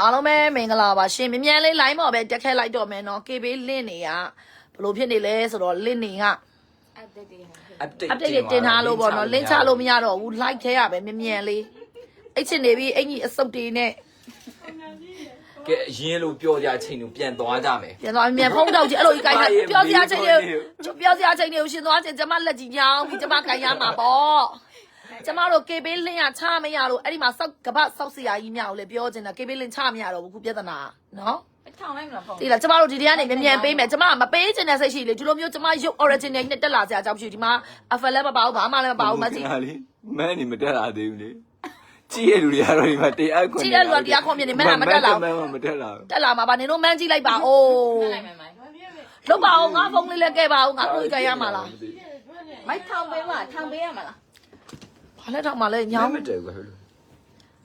အားလုံးပဲမင်္ဂလာပါရှင်မြ мян လေး line ပေါ်ပဲတက်ခဲလိုက်တော့မယ်နော် KB လင့်နေကဘလို့ဖြစ်နေလဲဆိုတော့လင့်နေက update update update တွေတင်ထားလို့ပေါ့နော် link ချလို့မရတော့ဘူး like ထဲရပဲမြ мян လေးအဲ့ချင်နေပြီအင်ကြီးအစုပ်တွေနဲ့ ကဲအရင်လိုပြောကြအချိန်ကိုပြန်သွားကြမယ် ပြန်သွားမြ мян ဖုံးတော့ကြီးအဲ့လိုကြီးကိုင်တာ ဘာရဲ့ ပြောစရာချိန်တွေ မေးဖို့ ပြောစရာချိန်တွေကိုရှင်သွားချင်းကျမလက်ကြီးညောင်းပြီးကျမကိုင်ရမှာပေါ့ ကျမတို့ KB လင့်ရချမရလို့အဲ့ဒီမှာစောက်ကပတ်စောက်စရာကြီးမြောက်လေပြောချင်တာ KB လင့်ချမရတော့ဘူးခုပြဿနာနော်ထောင်လိုက်မလားဖုန်းတိလားကျမတို့ဒီတရားနေမြန်မြန်ပေးမယ်ကျမမပေးချင်တဲ့စိတ်ရှိလေဒီလိုမျိုးကျမရုပ် original နဲ့တက်လာစရာအကြောင်းမရှိဘူးဒီမှာ FL လည်းမပါဘူးဘာမှလည်းမပါဘူးမကြည့်ဟာလေမန်းနေမတက်လာသေးဘူးလေကြည့်ရလူတွေကတော့ဒီမှာတရားခွန်ကြည့်တဲ့လူကတရားခွန်မြင်နေမန်းကမတက်လာဘူးမန်းကမတက်လာဘူးတက်လာမှာပါနင်တို့မန်းကြည့်လိုက်ပါအိုးလိုက်မယ်မိုင်းလုတ်ပါအောင်ငါဖုန်းလေးလည်းကဲပါအောင်ငါတို့ကြရမှာလားမိုင်းထောင်ပေးမလားထောင်ပေးရမလား ဘာလဲထောက်မှာလဲညောညောင်းင်းမတက်ဘူးဟဲ့လို့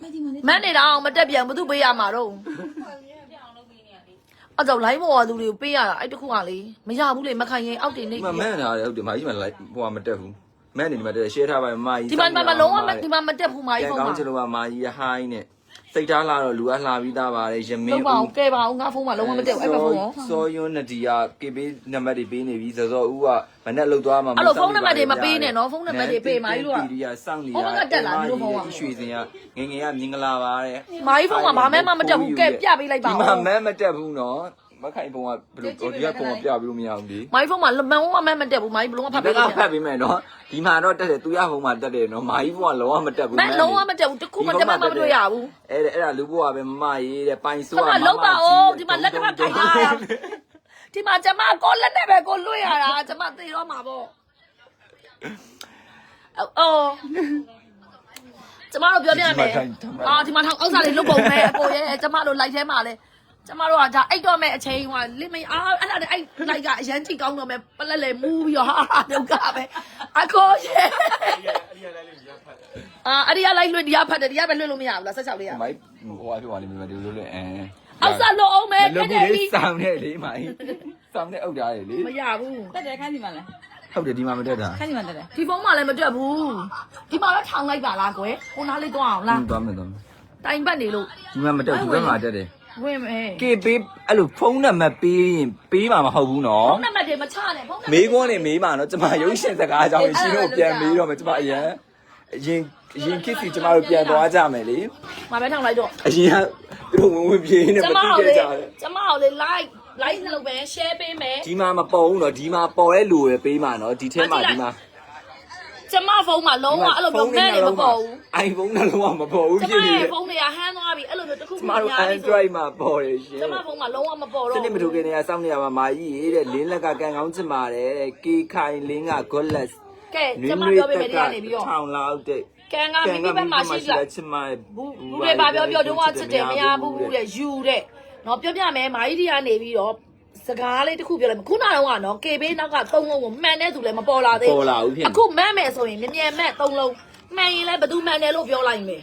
မဒီမလေးမန်းနေတာအောင်မတက်ပြန်ဘသူပေးရမှာတော့ပြောင်းလုပ်ပေးနေရလေအဲ့ကြောင့် line ပေါ်ကသူတွေကိုပေးရတာအဲ့တခုကလေမရဘူးလေမခံရင်အောက်တင်နေမမန်းလာတယ်ဟုတ်တယ်မာကြီးမလိုက်ဟိုကမတက်ဘူးမန်းနေဒီမှာတက် share ထားပါမာကြီးဒီမှာမလုံးဝဒီမှာမတက်ဘူးမာကြီးပြန်ဖုန်းကောမှာင်းချင်လို့မာကြီးဟိုင်းနဲ့ စိတ်ထားလာတော့လူကလှပြီးသားပါတယ်ရမလုင်းတ်ပါအောင်ကဲပါအောင်ငါဖုန်းမှာလုံးဝမတက်ဘူးအဲ့ဘဖုန်းရောစောယွန်းနဒီယာကေပေးနံပါတ်တွေပေးနေပြီစောစောဦးကမနဲ့လောက်သွားမှာအဲ့လိုဖုန်းနံပါတ်တွေမပေးနဲ့နော်ဖုန်းနံပါတ်တွေပေးမာကြီးတို့ကဒီယာစောင့်နေဟိုဘက်ကတက်လာဒီလိုဖုန်းကရွှေစင်ကငငယ်ကမြင်္ဂလာပါတဲ့မာကြီးဖုန်းမှာဘာမှမတက်ဘူးကဲပြပေးလိုက်ပါဒီဦးမှာမန်းမတက်ဘူးနော် မခိုင်ဖုန်းကဘယ်လိုဒီကဖုန်းကပြပြီးလို့မရဘူးလေမိုင်းဖုန်းမှာမန်ဝမမတ်တက်ဘူးမိုင်းဘလုံးဝဖဖတ်တ်ပေးပေးလို့လားဖတ်ပေးမယ်နော်ဒီမှာတော့တက်တယ်သူရဖုန်းမှာတက်တယ်နော်မာကြီးဖုန်းကလုံးဝမတက်ဘူးမန်လုံးဝမတက်ဘူးတခုမတက်မှမတွေ့ရဘူးအဲ့ဒါအဲ့ဒါလူဘွားပဲမမရေးတဲ့ပိုင်ဆိုးခဏလုံးပါဦးဒီမှာလက်တစ်ဖက်ခိုင်လာရဒီမှာကျမကိုလက်နဲ့ပဲကိုလွတ်ရတာကျမသိတော့မှာပေါ့အော်ကျမတို့ပြောပြမယ်အာဒီမှာထောက်အောက်စားလေးလုတ်ပုံနဲ့အကိုရဲ့ကျမတို့လိုက်ထဲမှာလဲ ကျမတို့ကဒါအိတ်တော့မဲ့အချိန်ဟိုလစ်မအားအဲ့ဒါနဲ့အဲ့လိုက်ကအရန်ကြည့်ကောင်းတော့မဲ့ပလက်လေမူးပြီးတော့ဟာဒုက္ခပဲအကိုရဲ့အာအဲ့ဒီကလိုက်လွှင့်ဒီကဖတ်တယ်ဒီကပဲလွှင့်လို့မရဘူးလားဆက်ချောက်လေးရမိုက်ဟိုအပြောပါလိမ့်မယ်ဒီလိုလေအဲအောက်စားလို့အောင်မယ်လောခကူက်တယ်လေးပြီစောင်းနေလေမိုင်းစောင်းနေအုပ်ထားတယ်လေမရဘူးတက်တယ်ခိုင်းစီမလားဟုတ်တယ်ဒီမှာမတက်တာခိုင်းစီမတက်တယ်ဒီဖုန်းမှလည်းမတက်ဘူးဒီမှာတော့ထောင်လိုက်ပါလားကွယ်ကိုနားလေးတော့အောင်လားသွားမယ်သွားမယ်တိုင်ပတ်နေလို့ဒီမှာမတက်ဘူးဘယ်မှာတက်တယ် ဝင်မယ်ကေပေးအဲ့လိုဖုန်းနံပါတ်ပေးရင်ပေးမှာမဟုတ်ဘူးနော်ဖုန်းနံပါတ်တွေမချနဲ့ဖုန်းနံပါတ်မေးခွန်းနေမေးမှာနော်ကျမရုပ်ရှင်စကားအကြောင်းရှင်တို့ပြန်မေးတော့မယ်ကျမအရင်အရင်အရင်ခစ်စီကျမတို့ပြန်သွားကြမယ်လေမပဲထောင်လိုက်တော့အရင်ကသူတို့ဝင်ဝင်ပြေးနေကျမမသိအောင်ခဲ့လေကြတယ်ကျမအောင်လေ like like လုပ်ပဲ share ပေးမယ်ဒီမှာမပေါ်ဘူးနော်ဒီမှာပေါ်တဲ့လူပဲပေးမှာနော်ဒီထဲမှာဒီမှာ ကျမဖုန်းမှာလုံးဝအဲ့လိုမျိုးမဲ့နေမပေါ်ဘူးအိုင်ဖုန်းနှလုံးဝမပေါ်ဘူးကျဖြမစ်နေတရဲ့ယ်ဖုန်းတွေကဟန်းသွားပြီအဲ့လိုမျိုးတစ်ခုကျမတို့ Android မှာပေါ်တယ်ရှင် ကျမဖုန်းမှာလုံးဝမပေါ်စတော့နစ်မထိုးခင်နေရစောင့်နေရမှာမာကြီးရေးတဲ့လင်းလက်ကကန်ကောင်းချင်ပါတယ်တဲ့ကေခိုင်လင်းက godless ကဲကျမပြောပေးမယ်ဒီကနေပြီးတော့ထောင်လောက်တဲ့ကန်ကမိမိဘက်မှာရှိလားချင်မှာဘူးဘူးတွေပါပြောပြောတော့ချစ်တယ်မရဘူးဘူးတဲ့ယူတဲ့နော်ပြောပြမယ်မာကြီးဒီကနေပြီးတော့ စကားလေးတစ်ခုပြောလိုက်ခုနကတော့ကနော် KB နောက်ကသုံးလုံးကိုမှန်တဲ့သူလည်းမပေါ်လာသေးပေါ်လာဘူးဖြစ်နေအခုမှန်မယ်ဆိုရင်မြင်မြင်မဲ့သုံးလုံးမှန်ရင်လည်းဘယ်သူမှန်တယ်လို့ပြောလိုက်မယ်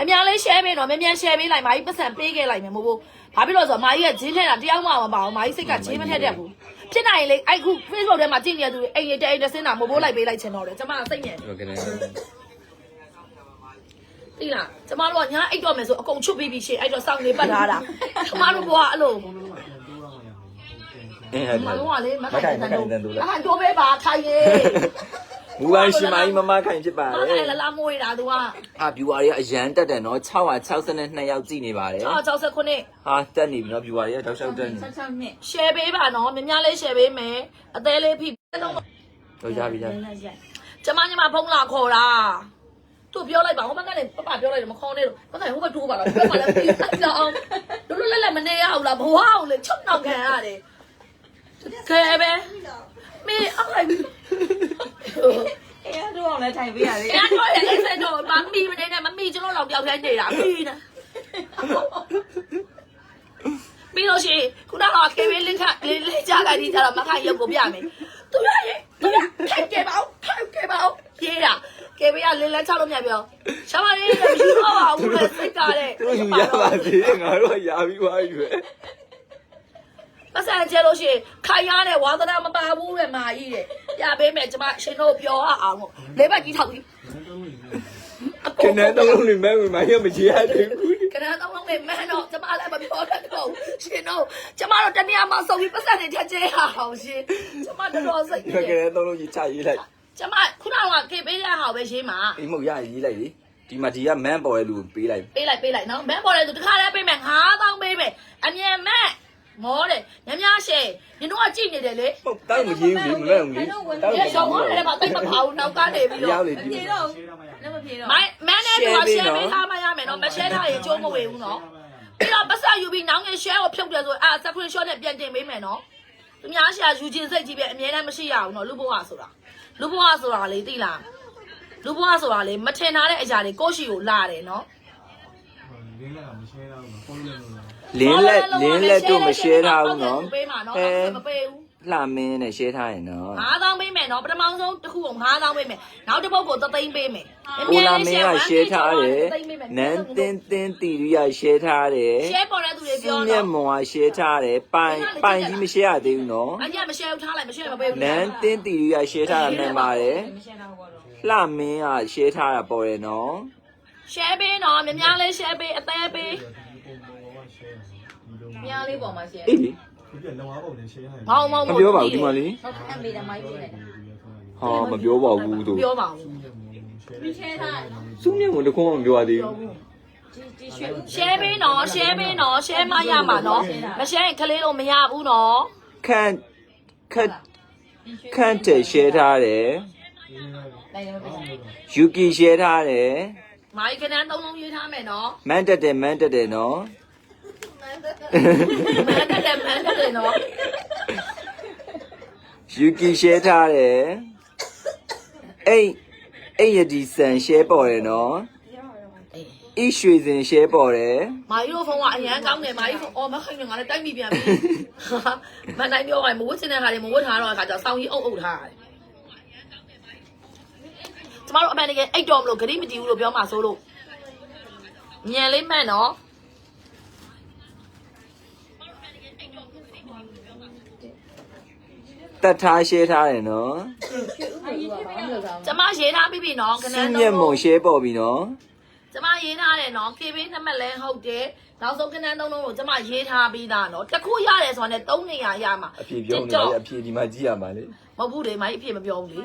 အများလေး share ပေးတော့မြန်မြန် share ပေးလိုက်မာကြီးပတ်စံပေးခဲ့လိုက်မယ်မို့ဘူးဘာဖြစ်လို့ဆိုတော့မာကြီးကဂျင်းထက်တာတယောက်မှမပါဘူးမာကြီးစိတ်ကဂျင်းမထက်တတ်ဘူးဖြစ်နိုင်လေအဲ့ခု Facebook ထဲမှာကြည့်နေတဲ့သူတွေအိမ်ရတဲ့အိမ်တစ်စင်းတာမို့ဘိုးလိုက်ပေးလိုက်ချင်တော့တယ်ကျမစိတ်ညစ်ဟုတ်ကဲ့သိလားကျမတို့ကညာအိတ်တော့မယ်ဆိုအကုန်ချွတ်ပြီးပြီရှင်အဲ့တော့စောင်းနေပတ်ထားတာကျမတို့ကအဲ့လို အင်းမဟုတ်လုံးဝလေမမခိုခိုင်င်တမန်ခိုတော့င်တန်တူလားအဲ့တိုးပေးပါခိုင်ရေဘူဝိုင်းရှင်မကြီးမမခိုင်ဖြစ်ပါမတခိုယ်င်လလာမွေးတာသူကအာ viewer တွေကအရန်တက်တယ်နော်662ယောက်ကြည့်နေပါတယ်669ဟာတက်နေပြီနော် viewer တွေကတောက်လျှောက်တက်နေဆက်ဆက်မြင့် share ပေးပါနော်မြများလေး share ပေးမယ်အသေးလေးဖိလုံးတော့ရပြီရပြီကျမညီမဖုံးလာခေါ်တာသူပြောလိုက်ပါဟိုဘက်ကနေပပပြောလိုက်တယ်မခေါ်နဲ့လို့ဘက်ကဟိုဘက်ထိုးပါလားဘက်မှာလည်းပြီးလိုက်အောင်လွတ်လွတ်လပ်လပ်မနေရဘူးလားဘဝအောင်လေချုပ်နှောင်ခံရတယ် ခဲပဲမေးအောင်လိုက်အေးတော့လည်းထိုင်ပေးရတယ်အဲ့တော့အဲ့စတော့မမီမနေနဲ့မမီကျွန်တော်လောက်တယောက်တည်းနေတာမီနေပြီးလို့ရှိရင်ခုနက KB link ကလေးလေးကြားလိုက်ဒီကြတော့မခရုပ်ကိုပြမယ်သူရရဲ့သူရထိုက်ခဲ့ပါဦးထိုက်ခဲ့ပါဦးရေးတာ KB ကလေးလေးချလို့မြတ်ပြောရှာမလေးမရှိတော့ပါဘူးလေစိတ်ကတဲ့သူတို့ယူရပါသေးတယ်ငါတို့ကရပြီးသွားပြီပဲ ပတ်စံကျဲလို့ရှိရင်ခိုင်ရတဲ့ဝါသနာမပါဘူးတဲ့မာကြီးတဲ့ပြပေးမယ်ကျမရှင်တို့ပြောအောင်လို့လေးဘက်ကြီးထောက်ပြီးခဏတော့လုံးနေမဲ့ဝင်မရမချရသေးဘူးကနန်းတော့လုံးနေမှန်းတော့ကျမလည်းမပြောတတ်တော့ဘူးရှင်တို့ကျမတို့တနေရာမှာစုံပြီးပတ်စံနေချက်ချဲဟာအောင်ရှင်ကျမတော်တော်စိတ်ဒီကြီးခဏတော့လုံးကြီးချရေးလိုက်ကျမခုနကကေပေးတဲ့ဟာကိုပဲရေးမှာအိမ်မဟုတ်ရရေးလိုက်လေဒီမှာဒီကမန်းပေါ်ရဲ့လူကိုပေးလိုက်ပေးလိုက်ပေးလိုက်နော်မန်းပေါ်တဲ့သူတစ်ခါတည်းပေးမယ်9000ပေးမယ်အမြန်မဲ့ မောတယ်ညများရှယ်ညတို့ကကြည့်နေတယ်လေဟုတ်တောက်မရေးဘူးလေမမဲ့ဘူးလေတောက်ဒီရောမောတယ်မှာတိတ်မပါဘူးနောက်ကနေပြီးရောက်တော့လေဒီပြေတော့လည်းမပြေတော့မိုင်းမန်းနဲ့သူကရှယ်ပေးထားမှရမယ်နော်မရှယ်ထားရင်ကျိုးမဝေဘူးနော်ပြီးတော့ပတ်စယူပြီးနောင်ငယ်ရှယ်ကိုဖြုတ်တယ်ဆိုအာ separate shot နဲ့ပြန်တင်ပေးမယ်နော်သူများရှာယူခြင်းစိတ်ကြီးပဲအမြဲတမ်းမရှိရဘူးနော်လူဘဝဆိုတာလူဘဝဆိုတာလေသိလားလူဘဝဆိုတာလေမထင်ထားတဲ့အရာတွေကိုယ့်ရှိကိုလာတယ်နော်လင်းလက်ကမရှင်းတော့ဘူးပုံလို့လို့ လင်းလက်လင်းလက်တို့မ share ထားဘူးနော်ပေးမှာနော်အဲမပေးဘူးလှမင်းနဲ့ share ထားရင်နော်9000ပေးမယ်နော်ပထမဆုံးတစ်ခုကို9000ပေးမယ်နောက်တစ်ပုတ်ကို3သိန်းပေးမယ်ကိုလာမင်းက share ထားတယ်နန်းတင်းတင်းတီရီက share ထားတယ်ရှယ်ပေါ်တဲ့သူတွေစပြောင်းမြတော့တ်မောင်က share ထားတယ်ပိုင်ပိုင်ကြီးမ share ရသေးဘူးနော်အကြီးမရှယ်ထားလိုက်မရှယ်မပေးဘူးနန်းတင်းတီရီက share ထားတာမှန်ပါတယ်မရှင်းတော့ဘောတော့လှမင်းက share ထားတာပေါ်တယ်နော်ရှယ်ပေးနော်များများလေးရှယ်ပေးအသေးပေး ပုံပေါ်ကရှင်းဒီလိုမြားလေးပေါ်မှာရှင်းအေးလေဒီကလောပုံနဲ့ရှင်းရတယ်မောင်းမောင်းမပြောပါဘူးဒီမှာလေဟုတ်ကဲ့မေးတယ်မိုင်းပြေးတယ်ဟာမပြောပါဘူးသူပြောပါဦးရှင်းထားစုမြတ်ကတခုမှမပြောရသေးဘူးဒီရွှေရှယ်ပေးနော်ရှယ်ပေးနော်ရှယ်မရမှာနော်မရှယ်ရင်ကလေးလို့မရဘူးနော်ခန့်ခန့်ခန့်တဲ့ share ထားတယ်နိုင်တယ်မပြေယူကီ share ထားတယ်မိုင်းကနန်းသုံးလုံးရေးထားမယ်နော်မန်းတက်တယ်မန်းတက်တယ်နော် မန်တက်တယ်မန်တက်တယ်နော်ယူကီ share ထားတယ်အိတ်အိတ်ရဒီဆန် share ပေါ်တယ်နော်အိရွှေစင် share ပေါ်တယ်မာကြီးတို့ဖုန်းကအရန်ကောင်းတယ်မာကြီးဖုန်းအော်မခိုင်နေငါလည်းတိုက်မိပြန်ပြီမန်တိုင်းပြောရင်မဝတ်ချင်တဲ့ခါတွေမဝတ်ထားတော့အခါကျစောင်းကြီးအုပ်အုပ်ထားတယ်ကျမတို့အမှန်တကယ်အိတ်တော်မလို့ဂရိမတီးဘူးလို့ပြောမှဆိုလို့ညံလေးမှန်နော် တတ်ထား share ထားတယ်နော်ကျမရေးထားပြီးပြီနော်ခဏစုန်းမြတ်မုံ share ပေါ်ပြီနော်ကျမရေးထားတယ်နော် KB နံပါတ်လဲဟုတ်တယ်နောက်ဆုံးခဏန်းသုံးလုံးကိုကျမရေးထားပြီးသားနော်တစ်ခုရတယ်ဆိုတော့လည်း3နေရာရမှာအဖြေပြောနေတယ်အဖြေဒီမှာကြည့်ရမှာလေမဟုတ်ဘူးလေမိုင်းအဖြစ်မပြောဘူးလေ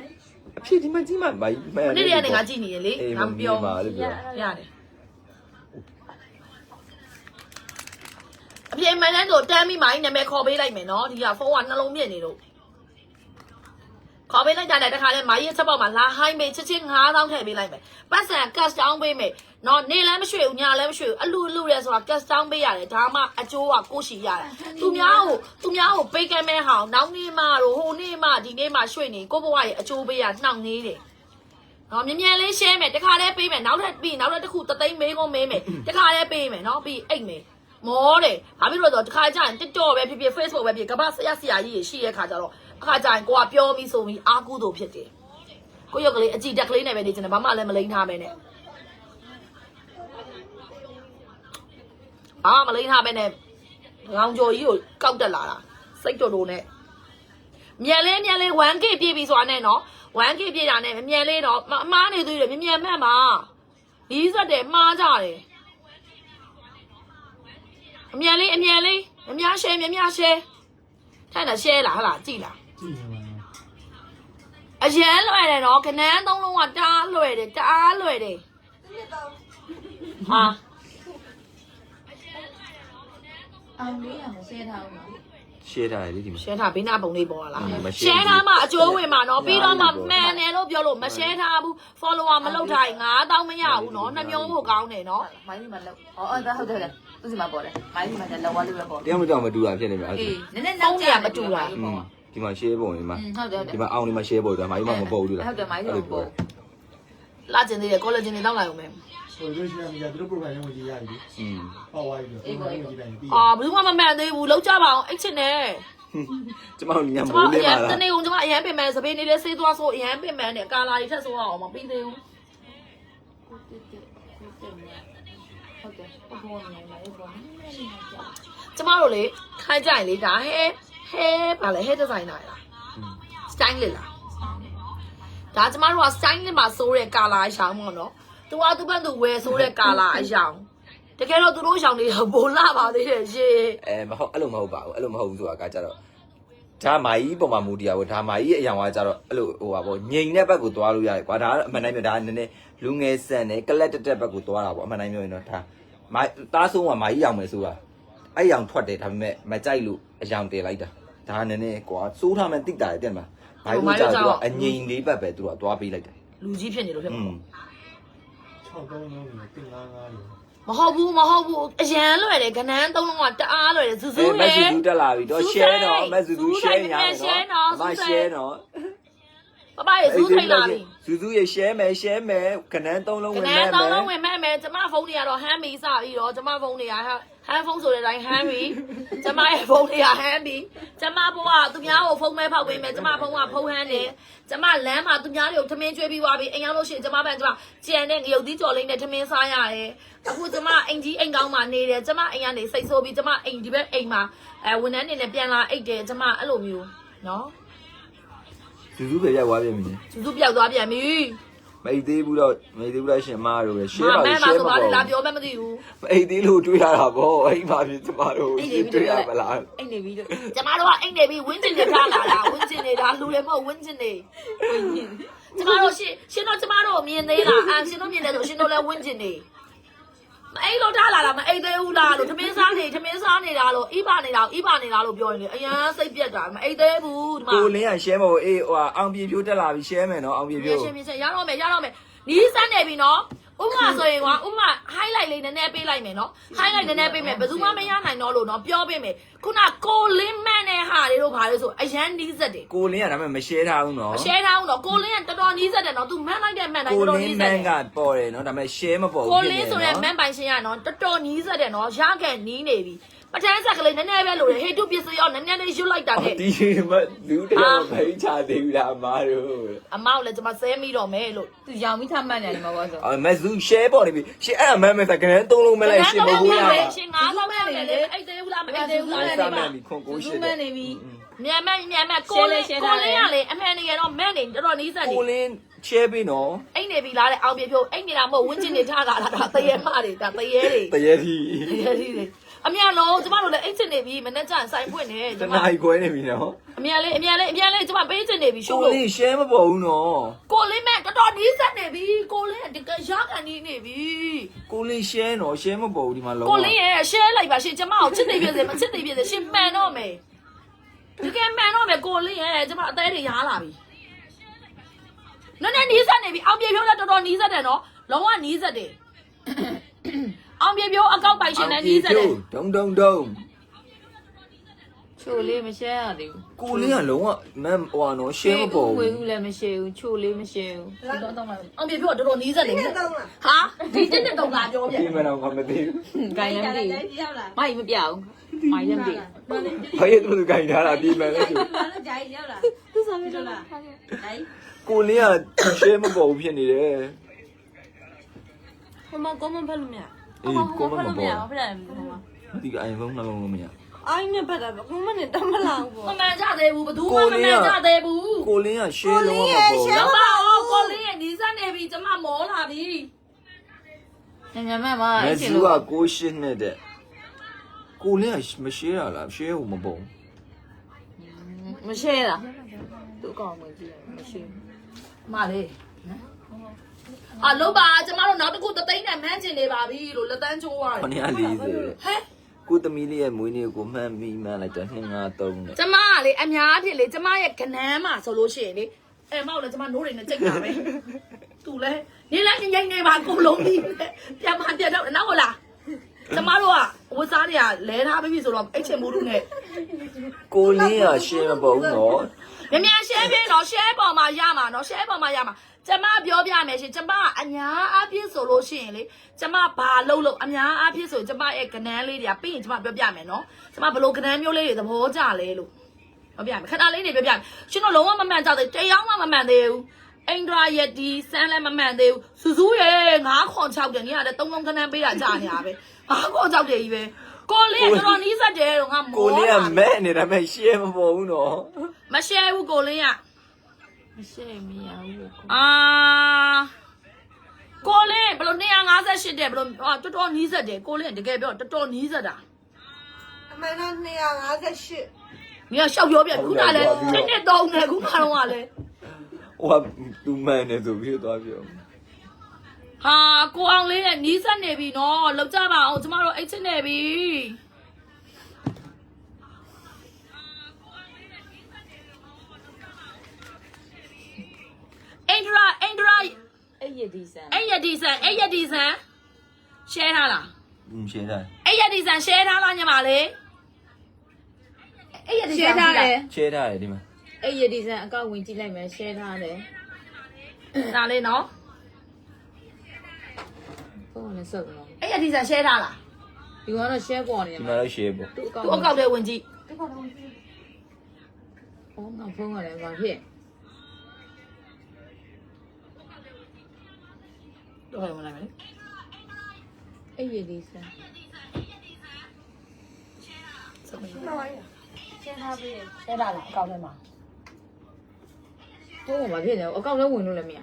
အဖြေဒီမှာကြည့်မှာဘာမှန်နေ့တည်းကနေငါကြည့်နေရလေအေးငါမမပြောပြောပါဘူးလို့ပြောရတယ်အပြေမှန်တဲ့ဆိုတမ်းပြီးမိုင်းနာမည်ခေါ်ပေးလိုက်မယ်နော်ဒီကဖုန်းကနှလုံးမြင့်နေလို့ ခေါ်ပေးလိုက်ကြတယ်တခါလဲမိုင်းရဲ့ချက်ပေါက်မှာလာဟိုင်းမေးချက်ချင်း9000ထည့်ပေးလိုက်မယ်ပတ်စံကတ်တောင်းပေးမယ်နော်နေလည်းမရွှေဘူးညလည်းမရွှေဘူးအလူအလူရဲဆိုတာကတ်တောင်းပေးရတယ်ဒါမှအကျိုးကကိုရှိရတယ်သူများကိုသူများကိုပေးကမ်းမဲဟောင်းနောက်နေ့မှတော့ဟိုနေ့မှဒီနေ့မှရွှေနေကိုဘဝရဲ့အကျိုးပေးရနှောင့်နေတယ် နော်မြ мян လေး share မယ်တခါတည်းပေးမယ်နောက်ထပ်ပြီးနောက်ထပ်တစ်ခုတသိန်းမေးကုန်မေးမယ်တခါတည်းပေးမယ်နော်ပြီးအိတ်မယ်မောတယ်ဘာဖြစ်လို့လဲဆိုတော့တခါကျရင် TikTok ပဲဖြစ်ဖြစ် Facebook ပဲဖြစ်ကမ္ဘာဆရာဆရာကြီးတွေရှိရဲ့ခါကျတော့ အခါကျရင်ကိုကပြောပြီးဆိုပြီးအာကုသို့ဖြစ်တယ်ကိုရုပ်ကလေးအကြည့်တက်ကလေးနဲ့ပဲနေချင်တယ်ဘာမှလည်းမလိမ့်ထားပဲနဲ့အာမလိမ့်ထားပဲနဲ့ရောင်ကျော်ကြီးကိုကောက်တက်လာတာစိတ်တော်တော်နဲ့မြန်လေးမြန်လေး 1k ပြည့်ပြီဆိုတာနဲ့နော် 1k ပြည့်တာနဲ့မြန်လေးတော့မအမားနေသေးတယ်မြန်မြန်မှတ်ပါဒီစက်တယ်မှားကြတယ်အမြန်လေးအမြန်လေးမများ share မများ share ထိုင်တာ share လားဟလားကြည့်လား ကြည့်ရမှာအရန်လွယ်တယ်နော်ခဏန်းသုံးလုံးကတအားလွယ်တယ်တအားလွယ်တယ်ဟာအောင်လေးရမဆဲထားဘူး share ထားတယ်လေဒီမှာ ရှဲထားဘေးနာပုံလေးပေါ်လာလားမရှဲဘူး ရှဲထားမှအကျိုးဝင်မှာနော်ပြီးတော့မှမှန်တယ်လို့ပြောလို့မရှဲထားဘူး follower မလုပ်ထားရင်9000မရဘူးနော်နှမျိုးဖို့ကောင်းတယ်နော် မိုင်းဒီမှာလောက်အော်အော်ဒါဟုတ်တယ်ဟုတ်တယ်သူစီမှာပေါ်တယ်မိုင်းဒီမှာလည်းလောက်ဝါလေးပဲပေါ်တတယ်ယောက်မကြောက်မတူတာဖြစ်နေမှာအဲ့ဒါအေးနည်းနည်းနောက်ကျမတူတာ อืม ဒီမှာ share ပုံနေမှာဟုတ်တယ်ဟုတ်တယ်ဒီမှာအောင်ဒီမှာ share ပုံတယ်မှာဒီမှာမပုတ်ဘူးလားဟုတ်တယ်မိုင်းဒီမှာပေါ်လာကျင်သေးတယ် collagen တွေတောက်လိုက်အောင်မယ်ဟိုရွှေရှင်းရမှာသူတို့ profile နဲ့ဝင်ကြည့်ရတယ်อืมဟောဝိုင်းပြီးတော့ဝင်ကြည့်လိုက်ပြီးအာဘယ်သူမှမမှန်သေးဘူးလောက်ကြပါအောင်အိတ်ချင်တယ်ကျမတို့ညံကျမမိုးအလေးရပါန်လားတနေ့ကကျမအရန်ပင်မယ်စပင်းလေးလေးဆေးသွားဆိုအရန်ပင်မယ်နဲ့ကာလာတွေထက်ဆိုအောင်မပြီးသေးဘူးဟုတ်တယ်ဘောနေမှာဘောကျမတို့လေခိုင်းကြရင်လေဒါဟဲ ဟဲဘာလဲဟဲဒီဇိုင်နာလား style လေလားဒါကျမတို့က style မှာစိုးတဲ့ကာလာရှောင်းပေါ့နော်သူကသူ့ဘက်သူဝယ်ဆိုးတဲ့ကာလာအယောင်တကယ်တော့သူတို့ရောင်တွေကဘိုးလာပါသေးတယ်ရှင်အဲမဟုတ်အဲ့လိုမဟုတ်ပါဘူးအဲ့လိုမဟုတ်ဘူးဆိုတာကကြတော့ဒါမာကြီးပုံမှာမူတရားပေါ့ဒါမာကြီးရဲ့အရာကကြတော့အဲ့လိုဟိုပါပေါ့ငြိမ်တဲ့ဘက်ကိုသွားလို့ရတယ်ကွာဒါကအမှန်တိုင်းပြောဒါကနည်းနည်းလူငယ်ဆန်တယ်ကလက်တက်တက်ဘက်ကိုသွားတာပေါ့အမှန်တိုင်းပြောရင်တော့ဒါမာတားဆုံးကမာကြီးရောင်မယ်ဆိုတာ အဲ့ရောင်ထွက်တယ်ဒါပေမဲ့မကြိုက်လို့အရောင်တင်လိုက်တာဒါကနည်းနည်းကွာစိုးထားမှတိတာတယ်တဲ့မှာမာကြီးကကြတော့အငြိမ်လေးဘက်ပဲသူကသွားပေးလိုက်တယ်လူကြီးဖြစ်နေလို့ဖြစ်อืမှာม6သုံးလုံးနေတင်လာငါလို့မဟုတ်ဘူးမဟုတ်ဘူးအရန်လွယ်တယ်ခဏန်းသုံးလုံးကတအားလွယ်တယ်ဇူဇူအဲမလေက်ဆူဇူတက်လာပြီတော့ share တော့မက်ဆူဇူ share ရမယ် share နော်နော်အမ share နော်ပပရေဇူးထိန်လာပြီဇူဇူရေ share မယ် share မယ်ခဏန်းသုံးလုံးခဝင်ဏမယ်န်းသုံးလုံးဝင်မဲ့မယ်ကျမဖုန်းတွေကတော့ဟမ်းမီစပြီးတော့ကျမဖုန်းတွေကဟ မ်းဖုန်းဆိုတဲ့အတိုင်းဟမ်းမီကျမရဲ့ဖုန်းတွေကဟမ်းမီကျမဘွားကသူများကိုဖုန်းမဲဖောက်ပေးမယ်ကျမဖုန်းကဖုန်းဟမ်းတယ်ကျမလမ်းမှာသူများတွေကိုထမင်းကျွေးပြီးသွားပြီအိမ်ရောက်လို့ရှိရင်ကျမဘန်ကျမကြံတဲ့ငရုတ်သီးကြော်လေးနဲ့ထမင်းစားရတယ်အခုကျမအိမ်ကြီးအိမ်ကောင်းမှာနေတယ်ကျမအိမ်ကနေစိတ်ဆိုးပြီးကျမအိမ်ဒီဘက်အိမ်မှာအဲဝန်ထမ်းနေနဲ့ပြန်လာအိတ်တယ်ကျမအဲ့လိုမျိုးနော်ဇူဇူပဲရောက်သွားပြန်ပြီသူသူပြောက်သွားပြန်ပြီ မအိတ်သေးဘူးတော့မအိတ်သေးဘူးလားရှင်မတို့ပဲမ share ပါမဲလေပါ share ဆိုပါပါလေလာပေါ့ပြောမှမသိဘူးမအိတ်သေးလို့တွေးရတာဗောအိမ်ပါပြီကျမတို့တွေးရပါလားအိတ်နေပြီလို့ကျမတို့ကအိမ်နေပြီးဝင်းကျင်နေထားလာတာဝင်းကျင်နေတာလူတွေမဟုတ်ဝင်းကျင်နေဝင်ညင်ကျမတို့ရှင်ရှင်တို့ကျမတို့မြင်သေးလားအာရှင်တို့မြင်တယ်ဆိုရှင်တို့လည်းဝင်းကျင်နေ မအိမ်လို့ထားလာတာမအိမ်သေးဘူးလားလို့ထမင်းစားနေထမင်းစားနေတာလို့အိပါနေတာအိပါနေတာလို့ပြောရင်လေအရန်စိတ်ပြက်တာမအိမ်သေးဘူးဒီမှာကိုလင်းက share ပါဦးအေးဟိုအောင်ပြေဖြိုးတက်လာပြီ share မယ်နော်အောင်ပြေမြဖြိုးင်ရှင်မြင်ရှင်ရတော့မယ်ရတော့မယ်နီးစမ်းနေပြီနော် ဥပမာဆိုရင်ကွာဥပမာ highlight လေးနည်းနည်းပေးလိုက်မယ်နော် highlight နည်းနည်းပေးမယ်ဘယ်သူမှမရနိုင်တော့လို့နော်ပြောပေးမယ်ခုနကိုလင်းမန်တဲ့ဟာတွေတို့ဘာလို့ဆိုအရန်နီးစက်တယ်ကိုလင်းကဒါပေမဲ့မ share ထားဘူးနော် ရှယ်ထားအောင်တော့ကိုလင်းကတော်တော်နီးစက်တယ်နော် तू မန်လိုက်တဲ့မန်တိုင်းကိုတော်လတော်နီးင်းစမက်န်တယ်ကပေါ်တယ်နော်ဒါပေမဲ့ share မပေါ်ဘူးကိုလင်းဆိုတဲ့မန်ပိုင်ရှင်ကနော်တော်တော်နီးစက်တယ်နော်ရခဲ့နီးနေပြီ ပထမဆက်ကလေးနည်းနည်းပဲလို့ဟေတုပစ္စည်းရောနည်းနည်းလေးရွတ်လိုက်တာနဲ့ဒီမလူတယောက်ဖိတ်ချသေးဘူးလားအမားတို့အမောက်လည်းကျွန်မဆဲမိတော့မယ်လို့သူရောင်ပြီးထမှတ်နေတယ်မှာပေါ့ဆိုအမဇူ share ပေါ်နေပြီ share အဲ့အမမဲစကန်သုံးလုံးမဲ့လိုက်ရှင်မဟုတ်ဘူးလားရှင်ငါးသောင်းနဲ့လေအဲ့သေးဘူးလားမအဲ့သေးဘူးလားအဲ့လေစာမှန်ပြီခွန်ကိုရှိသူတမှယ်တ်နေပြီမြန်မမြန်မကိုလင်းကိုလင်းကလေအမှန်တကယ်တော့မန်နေတော်တော်နီးစက်နေကိုလင်း share ပေးနော်အိတ်နေပြီလားတဲ့အောင်ပြဖြိုးအိတ်နေတာမဟုတ်ဝင်းကျင်နေထားတာလားဒါတရေမတွေဒါတရေတွေတရေကြီးတရေတွေ အမြန်လုံးကျမတို့လည်းအိတ်ချင်နေပြီမနေ့ကျရင်ဆိုင်ဖွင့်နေတကျမနားခွဲနေပြီနော်အမြန်လေးအမြန်လေးအမြန်လေးကျမပေးချင်နေပြီရှိုးကိုလို့လင်း share မပေါ်ဘူးနော်ကိုလေးမဲ့တော်တော်နီးစက်နေပြီကိုလေးကတကယ်ရကန်နီးနေပြီကိုလင်း share နော် share မပေါ်ဘူးဒီမှာလုံးကိုလေးရဲ့ share လိုက်ပါရှင်ကျမကိုချစ်နေပြစေမချစ်နေပြစေရှင်မှန်တော့မယ်တကယ်မှန်တော့မယ်ကိုလေးရဲ့ကျမအသေးတွေရားလာပြီနည်းနည်းနီးစက်နေပြီအောင်ပြေဖြိုးလည်းတော်တော်နီးစက်တယ်နော်လုံးဝနီးစက်တယ် အောင်ပြေဖြိုးအကောက်ပိုင်ရှင်လည်းနီးစက်တယ်ဒုံဒုံဒုံချိုလေးမရှဲရသေးဘူးကိုလင်းကလုံးဝမမ်ဟိုဟာနော် share မပေါ်ဝေဘူးဘူးလည်းမရှဲဘူးချိုလေးမရှဲဘူးတော့တော့အောင်ပြေဖြိုးကတော်တော်နီးစက်နေပြီဟာဒီတစ်နှစ်တော့လာပြောပြန်ဒီမနာမမသိဘူးဂိုင်းလည်းမသိဘူးမိုက်မပြဘူးမိုက်လည်းမသိဘူးဘာရဲ့သူကင်ထားတာပြီးမှလည်းသူသူစားမလို့လားကိုလင်းက share မပေါ်ဘူးဖြစ်နေတယ်ဟိုမှာကောမဖက်လို့မရ အေးကိုမမပေါ်ဖက်တယ်ဟိုမှာဒီကအိမ်လုံးနှလုံးလုံးမရအိုင်းနဲ့ဖက်တာဘကုမနဲ့တမလာဘူးမပေါ့မှန်ကြသေးဘူးဘသူမှမမှန်ကြသေးဘူးကိုလင်းက share လုံးဝမပေါ်ဘူးတော့ပါအောင်ကိုလေးရဲ့နီးစက်နေပြီကျမမောလာပြီညညမမမအဲ့က်ချင်ဇူလို့ကကိုရှင်းနေတဲ့ကိုလင်းကမ share ရလား share ဟိုမပေါ်မရှဲလားသူ့ကောင်မကြည့်မရှဲမလေး အလုံးပါကျမတို့နောက်တစ်ခုတသိန်းနဲ့မှန်းကျင်နေပါပြီလို့လက်တန်းချိုးရတယ်940ဟဲ့ကိုသမီးလေးရဲ့မွေးနေ့ကိုမှန်မိမှန်လိုက်တာ253နဲ့ကျမကလေအများအဖြစ်လေကျမရဲ့ကနန်းမှာဆိုလို့ရှိရင်လေအဲမောက်လေကျမနိုးတွေနဲ့ကြိတ်တာပဲသူလဲနေလိုက်ငိမ့်နေပါကိုလုံးပြီးပြန်မပြန်တော့နောက်ဟလာကျမတို့ကဝတ်စားတွေကလဲထားပြီဆိုတော့အိတ်ချင်မိုးတို့နဲ့ကိုလင်းက share မပေါ်ဘူးနော်မြန်မြန် share ပေးတော့ share ပေါ်မှာရမှာနော် share ပေါ်မှာရမှာ ကျမပြောပြမယ်ရှင်ကျမကအများအားဖြင့်ဆိုလို့ရှိရင်လေကျမဘာလုပ်လို့အများအားဖြင့်ဆိုကျမရဲ့ကနန်းလေးတွေကပြီးရင်ကျမပြောပြမယ်နော်ကျမဘလို့ကနန်းမျိုးလေးတွေသဘောကျလဲလို့ပြောပြမယ်ခဏလေးနေပြောပြမယ်ရှင်တို့လုံးဝမမှန်ကြသေးတရားမှမမှန်သေးဘူးအင်ဒရာယက်ဒီစမ်းလည်းမမှန်သေးဘူးစူးစူးရေ9ခွန်6တယ်ညီကလည်း3လုံးကနန်းပေးတာကြာနေတာပဲ9ခွန်6တယ်ကြီးပဲကိုလေးကတော်တော်နီးစက်တယ်တော့ငါမောကိုလင်းကမဲ့နေတာမဲ့ share မပေါ်ဘူးနော်မ share ဘူးကိုလေးက မရှဲမရဘူးအာကိုလင်းဘလို့258တဲ့ဘလို့ဟာတော်တော်နီးစက်တယ်ကိုလင်းတကယ်ပြောတော်တော်နီးစက်တာအမှန်တော့258မင်းကရှောက်ပြောပြခုနကလည်းတစ်နှစ်သုံးတယ်ခုနကတော့ကလည်းဟိုကသူမှန်တယ်ဆိုပြီးတော့သွားပြောဟာကိုအောင်လေးနဲ့နီးစက်နေပြီနော်လောက်ကြပါအောင်ကျမတို့အိတ်ချစ်နေပြီ အင်ဒရာအင်ဒရာအဲ့ရဒီဆန်အဲ့ရဒီဆန်အဲ့ရဒီဆန် share ထားလားอืมရှင်းတယ်အဲ့ရဒီဆန် share ထားလားညီမလေးအဲ့ရဒီဆန် share ထားတယ်ရှင်းထားတယ်ဒီမှာအဲ့ရဒီဆန်အကောင့်ဝင်ကြည့်လိုက်မယ် share ထားတယ်ဒါလေးနော်ဖုန်းကလည်းစုပ်နော်အဲ့ရဒီဆန် share ထားလားဒီကတော့ share ပေါ်နေဒီတယ်မှာတော့ရှင်းပေါ့သူ့အကောင့်သူ့အကောက်လေးဝင်ကြည့်ဟောငါဖုန်းကလည်းဘာဖြစ် တော့ဝင်လာမယ်လေအဲ့ရဒီဆန် share ထားလားအကောက်ထဲမှာဖုန်းကဘာဖြစ်လဲအကောင့်လည်းဝင်လို့လည်းမရ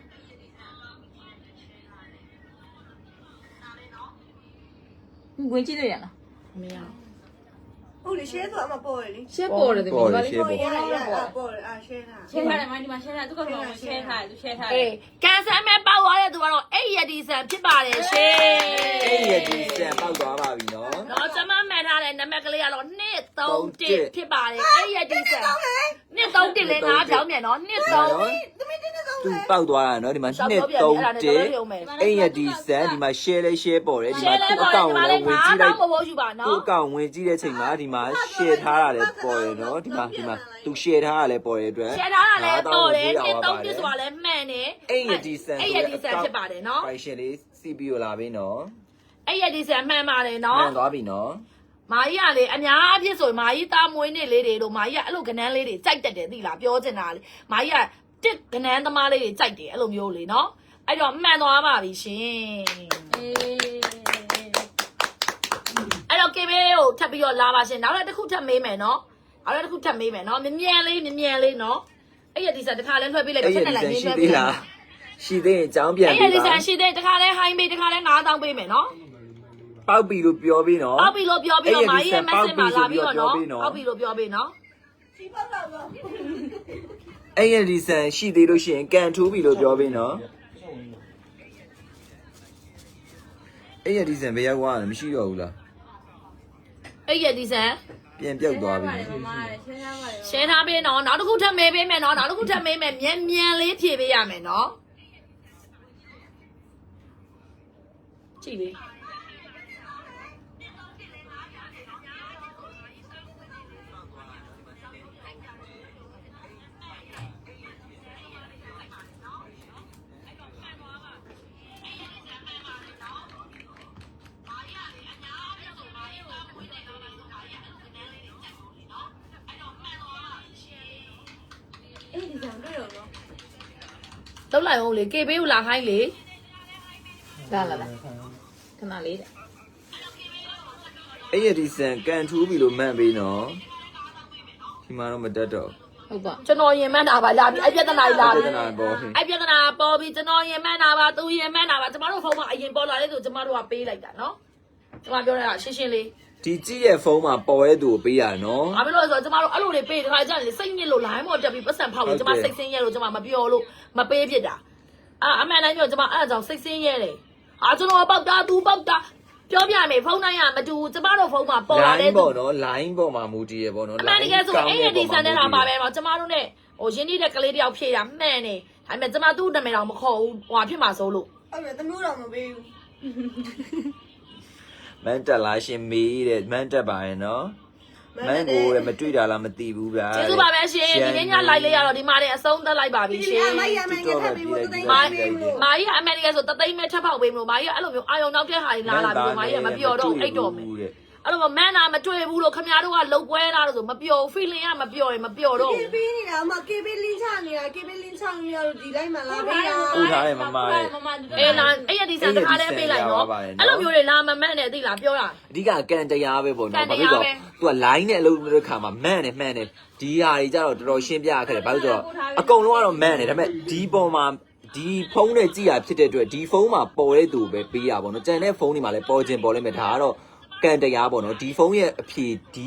ဝင်ကြည့်လို့ရလားမရ ဟုတ်လေ share ဆိုအမပေါ်လေ share ပေါ်တယ်ဒီမှာလေပေါ်ရရပေါ်တယ်အာ share တာရှင်းထားတယ်မဒီမှာရှင်းထားသူကတော့ရှင်းထားတယ်သူရှင်းထားတယ်အေးကန်ဆယ်မဲ့ပေါက်သွားတဲ့သူကတော့အဲ့ရဒီဆန်ဖြစ်ပါတယ်ရှင်အဲ့ရဒီစံပေါက်သွားပါပြီနော်တော့ကျမမှတ်ထားတဲ့နံပါတ်ကလေးကတော့231ဖြစ်ပါတယ်အဲ့ရဒီဆန်231လေးငါပြောင်းမြန်နော်231သူပေါက်သွားတာနော်ဒီမှာ2 3 1အဲ့ရဒီစံဒီမှာ share လဲ share ပေါ်တယ်ဒီရှမှာယ်လဲသူ့အပေါ်ကောင့်ဒီမှာကိုလဲဝင်ငါကြည့်လိုတောက်င်းဖို့ယူပါသူ့နော်အကောင့်ဝင်ကြည့်တဲ့ချိန်မှာဒီမှာ share ထားတာလည်းပေါ်တယ်နော်ဒီမှာဒီမှာသူ share ထားတာလည်းပေါ်တယ်အတွက်ရှယ်ထားတာလဲပေါ်တယ်231ဆိုတာလဲမှန်တယ်အဲ့ရဒီစံအဲ့ရဒီဆန်ဖြစ်ပါတယ်နော်ပိုင်ရှင်လေး CPU လာပြီနော်အဲ့ရဒီဆန်မှန်ပါတယ်မှနော်န်သွားပြီနော်မာကြီးကလေအများအပြစ်ဆိုရင်မာကြီးသားမွေးနေ့လေးတွေတို့မာကြီးကအဲ့လိုကနန်းလေးတွေကြိုက်တတ်တယ်သိလားပြောချင်တာလေမာကြီးကတစ်ကနန်းသမားလေးတွေကြိုက်တယ်အဲ့လိုမျိုးလေနော်အဲ့တော့မှန်သွားပါပြီရှင်အေးအဲ့ တော့ကေဘေးကိုထပ်ပြီးတော့လာပါရှင်နောက်လည်းတစ်ခုထပ်မေးမယ်နော်နောက်လည်းတစ်ခုထပ်မေးမယ်နော်မြ мян လေးမြ мян လေးနော်အဲ့ရဒီဆန်တစ်ခါလဲလွှဲပေးလိုက် အဲ့ တော့ ရ ဆက် ဒီ နေလိုက် စံ မင်း ရှိ လွှဲပေး သေး လိုက် လားရှိသေးရင်အကြောင်းပြန် အဲ့ရ ပေး ဒီဆ ပါ န်ရှိတဲ့တစ်ခါလဲဟိုင်းပေးတစ်ခါလဲ9000ပေးမယ်နော် ပေါက်ပြီလို့ပြောပြီးနော် ပေါက်ပြီလို့ပြောပြီးတော့မာကြီးရဲ့ အဲ့ရဒီ message ဆန် မှာလာပြီးတော့နော် ပေါက်ပြီလို့ပြောပေးနော် ပေါက်ပြီလို့ပြောပေးနော် စီပေါက်တော့တော့ အဲ့ရဒီစံရှိသေးလို့ရှိရင်ကန်ထူးပြီလို့ပြောပြီးနော်အဲ့ရဒီစံဘယ်ရောက်သွားလဲမရှိတော့ဘူးလား အဲ့ရဒီဆန်ပြန်ပြုတ်သွားပြီမမရှင်းထားပါတယ်ရှင်းထားပေးနော်နောက်တစ်ခုထပ်မေးပေးမယ်နော်နောက်တစ်ခုထပ်မေးမယ်မြန်မြန်လေးဖြည့်ပေးရမယ်နော်ကြည့်လေ အေးဒီဆောင်တွေ့တော့နော်လောက်လိုက်အောင်လေကေပေးကိုလာခိုင်းလေလာလာလာခဏလေးတဲ့အဲ့ရဒီစံကန်ထူးပြီလို့မှန်ပြီးနော်ဒီမှာတော့မတက်တော့ဟုတ်ပါကျွန်တော်ရင်မှန်းတာပါလာပြီအဲ့ပြဿနာကြီးလာပြပြီဿနာပေါ်ပြီအဲ့ပြဿနာပေါ်ပြီကျွန်တော်ရင်မှန်းတာပါသူရင်မှန်းတာပါကျမတို့ဖုန်းမှာအရင်ပေါ်လာတဲ့သူကျမတို့ကပေးလိုက်တာနော်ကျမပြောတာရှင်းရှင်းလေး ဒီကြည့်ရဲ့ဖုန်းမှာပေါ်ရဲသူကိုပေးရနော် ဘာဖြစ်လို့လဲဆိုတော့ကျမတို့အဲ့လိုတွေပေးတခါကျရင်စိတ်ညစ်လို့ line ပေါ်တက်ပြီးပတ်စံဖောက်လို့ကျမစိတ်ဆင်းရဲလို့ကျမမပြောလို့မပေးဖြစ်တာအာအမှန်တိုင်းပြောကျမအဲ့ဒါကြောင့်စိတ်ဆင်းရဲတယ်အာကျွန်တော်ပေါက်တာသူပေါက်တာပြောပြမယ်ဖုန်းတိုင်းကမတူကျမတို့ဖုန်းမှာပေါ်လာတဲ့ line သူ ပေါ့နော် line ပေါ်မှာမူတည်ရပေါ့နော် အမှန်တကယ်ဆိုအဲ့ရဒီဆန်တဲ့ဟာပါပဲတော့ကျမတို့ ਨੇ ဟိုရင်းနှီးတဲ့ကလေးတယောက်ဖြည့်တာမှန်တယ်ဒါပေမဲ့ကျမသူ့နာမည်တော့မခေါ်ဘူးဟိုဟာဖြစ်မှာစိုးလို့ အဲ့ဒါတမျိုးတော့မပေးဘူး မန်တက်လာရှင်မေးတဲ့မန်တက်ပါရဲ့နော်မန်ကိုလည်းမတွေ့တာလားမသိဘူးဗျာကျေးဇူးပါပဲရှင်ဒီနေ့ညလိုက်လေးရတော့ဒီမှာနေအဆုံးသက်လိုက်ပါပြီဒီရှင်အမရမယ်ငါထပ်ပြီးမို့တိုင်းမာပေးလို့မာကြီးကအမေရိကန်ဆိုတသိန်းမဲ့ထပ်ဖောက်ပေးမလို့မာကြီးကအဲ့လိုမျိုးအာယုံနောက်တဲ့ဟာကြီးလာလာပြီးတော့မာကြီးကမပြောတော့အိတ်တော့မယ် အဲ့လိုမန်နာမတွေ့ဘူးလို့ခမရတို့ကလုတ်ပွဲလာလို့ဆိုမပြော feeling ကမပြောရင်မပြောတော့ကေပေးနေတာအမကေပေးလင်းချနေတာကေပေးလင်းချလို့ရတော့ဒီတိုင်းမှာလာပေးတာဥထားရဲ့မမရဲ့ မမတူတယ်အေးနာအဲ့ရဒီစံတခါတည်းပေးလိုက်နော်အဲ့လိုမျိုးတွေလာမမန့်နဲ့သိလားပြောတာ အဓိကကန်တရားပဲပေါ့ကန်နော်တဘာရာဖြစ်ပဲတော့သူက line နဲ့အလုပ်လုပ်တဲ့ခါမှာမှန်တယ်မှန်တယ်ဒီဟာတွေကြတော့တော်တော်ရှင်းပြခဲ့တယ်ဘာလို့ဆိုတော့အကုန်လုံးကတော့မှန်တယ်ဒါပေမဲ့ဒီပေါ်မှာဒီဖုန်းနဲ့ကြည့်ရဖြစ်တဲ့အတွက်ဒီဖုန်းမှာပေါ်တဲ့သူပဲပေးရပါတော့။ကြံတဲ့ဖုန်းတွေမှာလည်းပေါ်ခြင်းပေါ်လိမ့်မယ်ဒါကတော့ ကံတရားပေါ့နော်ဒီဖုန်းရဲ့အဖြေဒီ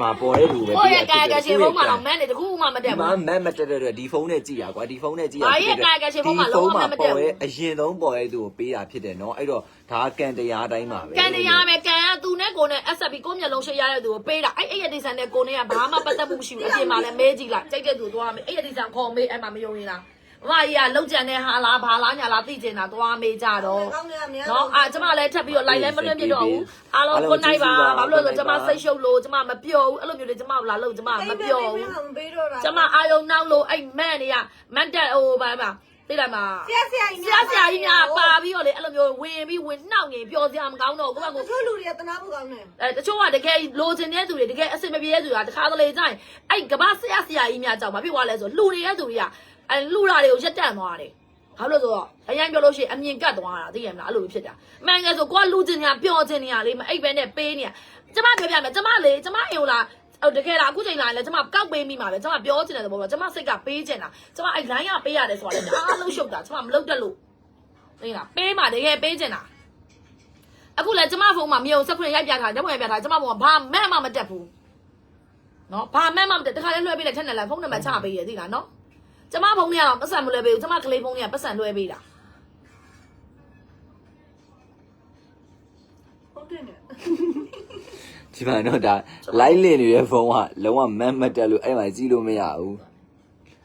မှာပေါ်တဲ့သူပဲကိုပေးရယ့်ရဲ့ကာယကံရှင်ဖုန်းမှာတော့မန်းနေတခုမှမတက်ဒီမှာဘူးမက်မတက်တဲ့အတွက်ဒီဖုန်းနဲ့ကြည့်ရကွာဒီဖုန်းနဲ့ကြည့်ရမာကြီးရဲ့ကာယကံရှင်ဖုန်းမှာလုံးဝမတ်တက်ဘူးပေါ်တဲ့အရင်ဆုံးပေါ်တဲ့သူကိုပေးတာဖြစ်တယ်နော်အဲ့တော့ဒါကကံတရားအတိုင်းပါပဲကံတရားပဲကံကသူနဲ့ကိုနဲ့အဆက်ပြီးကိုမျက်လုံးရှိရတဲ့သူကိုပေးတာအဲ့အဲ့ရဒီဆန်နဲ့ကိုနဲ့ကဘာမှပတ်သက်မှုမရှိဘူးအပြင်မှာလည်းမဲကြည့်လိုက်ကြိုက်တဲ့သူသွားမယ်အဲ့ရဒီဆန်ခေါ်မေးအဲ့မှာမယုံရင်လား မမကြီးကလုံကြံတဲ့ဟာလားဘာလားညာလားသိကျင်တာသွားမေးကြတော့ကောင်းနေရများနော်အာကျမလည်းထပ်ပြီးတော့လိုက်လဲမလွတ်ပြတော့ဘူးအားလုံးကိုနိုင်ပါဘာလို့လဲဆိုကျမစိတ်ရှုပ်လို့ကျမမပြောဘူးအဲ့လိုမျိုးတွေကျမလာလို့ကျမမပြောဘူးမပေးတော့တာကျမအာယုံနောက်လို့အဲ့မန့်နေရမန့်တက်ဟိုဘာမှသိလိုက်မှာဆရာဆရာကြီးဆရာဆရာကြီးများပါပြီးတော့လေအဲ့လိုမျိုးဝင်ပြီးဝင်နှောက်နေပျော်စရာမကောင်းတော့ကိုယ့်ဘက်ကိုတို့လူတွေကတနာဖို့ကောင်းတယ်အဲတချို့ကတကယ်လိုချင်တဲ့သူတွေတကယ်အဆင်မပြေတဲ့သူတွေကတခါတလေကြာရင်အဲ့ကမ္ဘာဆရာဆရာကြီးများကြောင့်မဖြစ်သွားလဲဆိုလှူနေတဲ့သူတွေက အဲလှူတာတွေကိုရက်တန့်သွားတယ်ဘာလို့လဲဆိုတော့အရင်ပြောလို့ရှိရင်အမြင်ကတ်သွားတာသိရမလားအဲ့လိုဖြစ်တာအမှန်ကယ်ဆိုကိုကလူချင်ညာပျော်ချင်ညာလေးမအိပ်ပဲနဲ့ပေးနေရကျမပြောပြမယ်ကျမလေကျမအိမ်လာဟုတ်တကယ်လားအခုချိန်လာရင်လည်းကျမကောက်ပေးမိမှာပဲကျမပြောချင်တဲ့သဘောပေါ့ကျမစိတ်ကပေးချင်တာကျမအဲ့ line ကပေးရတယ်ဆိုတာလေအားလုံးရှုပ်တာကျမမလုပ်တတ်လို့သိလားပေးမှာတကယ်ပေးချင်တာအခုလည်းကျမဖုန်းမှာမြေုံဆက်ခွင့်ရိုက်ပြထားတယ်ကျမရိုက်ပြထားတယ်ကျမဖုန်းကဘာမှမမတက်ဘူးနော်ဘာမှမမတက်တခါလဲလွှဲပေးလိုက်ထက်နဲ့လိုက်ဖုန်းနံပါတ်ချပေးရသိလားနော် ကျမဖုန်းထဲကတော့ပတ်စံမလွှဲပေးဘူးကျမကလေးဖုန်းထဲကပတ်စံလွှဲပေးတာဟုတ်တယ်နဲ့ဒီမှာတော့ဒါလိုက်လင်နေတဲ့ဖုန်းကလုံးဝမက်မတက်လို့အဲ့မှာကြည့်လို့မရဘူး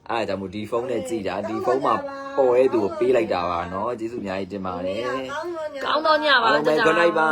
အဲ့ဒါကြောင့်မို့ဒီဖုန်းနဲ့ကြည့်တာဒီဖုန်းမှာပေါ်တဲ့သူကိုပေးလိုက်တာပါနော်ကျေးဇူးအများကြီးတင်ပါတယ်ကောင်းတော့ညာကောင်းတော့ညပါအားလုံးပဲတ good night ပါ